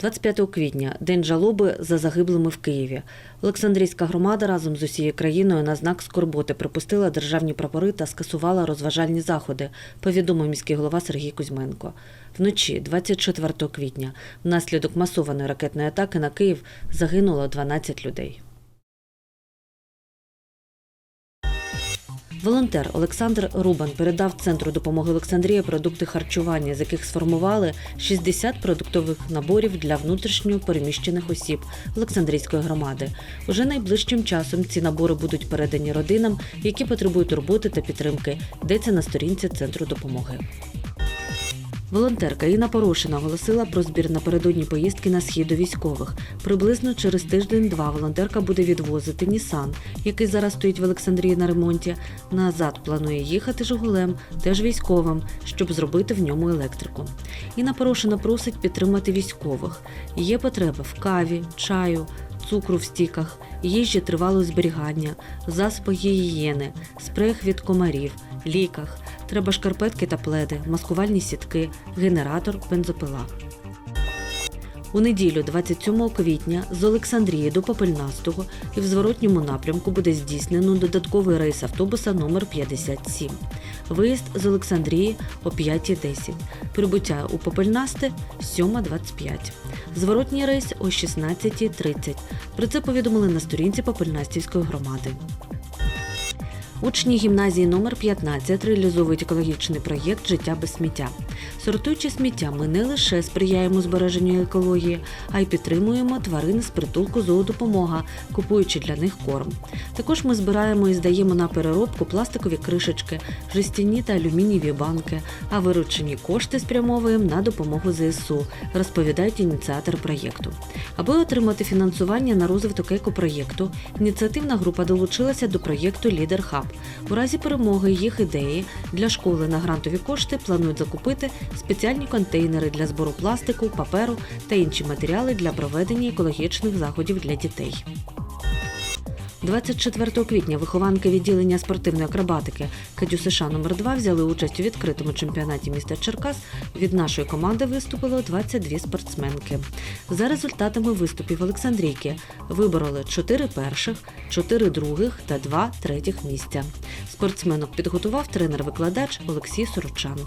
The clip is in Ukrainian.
25 квітня день жалоби за загиблими в Києві. Олександрійська громада разом з усією країною на знак скорботи припустила державні прапори та скасувала розважальні заходи, повідомив міський голова Сергій Кузьменко. Вночі, 24 квітня, внаслідок масованої ракетної атаки на Київ загинуло 12 людей. Волонтер Олександр Рубан передав центру допомоги Олександрія продукти харчування, з яких сформували 60 продуктових наборів для внутрішньо переміщених осіб Олександрійської громади. Уже найближчим часом ці набори будуть передані родинам, які потребують роботи та підтримки. Йдеться на сторінці центру допомоги. Волонтерка Інна Порошина оголосила про збір напередодні поїздки на схід до військових. Приблизно через тиждень-два волонтерка буде відвозити Нісан, який зараз стоїть в Олександрії на ремонті. Назад планує їхати Жигулем, теж військовим, щоб зробити в ньому електрику. Інна Порошина просить підтримати військових. Є потреба в каві, чаю, цукру в стіках, їжі тривалого зберігання, засоби гігієни, спреях від комарів, ліках. Треба шкарпетки та пледи, маскувальні сітки, генератор, бензопила. У неділю, 27 квітня, з Олександрії до Попельнастого і в зворотньому напрямку буде здійснено додатковий рейс автобуса номер 57. Виїзд з Олександрії о 5.10. Прибуття у Попельнасте 7.25. Зворотній рейс о 16.30. Про це повідомили на сторінці Попельнастівської громади. Учні гімназії номер 15 реалізовують екологічний проєкт Життя без сміття. Сортуючи сміття, ми не лише сприяємо збереженню екології, а й підтримуємо тварин з притулку зоодопомога, купуючи для них корм. Також ми збираємо і здаємо на переробку пластикові кришечки, жестяні та алюмінієві банки, а виручені кошти спрямовуємо на допомогу ЗСУ, розповідають ініціатор проєкту. Аби отримати фінансування на розвиток екопроєкту, ініціативна група долучилася до проєкту Лідер Хаб. У разі перемоги їх ідеї для школи на грантові кошти планують закупити спеціальні контейнери для збору пластику, паперу та інші матеріали для проведення екологічних заходів для дітей. 24 квітня вихованки відділення спортивної акробатики Кадю США номер 2 взяли участь у відкритому чемпіонаті міста Черкас. Від нашої команди виступило 22 спортсменки. За результатами виступів Олександрійки вибороли 4 перших, 4 других та 2 третіх місця. Спортсменок підготував тренер-викладач Олексій Сорочан.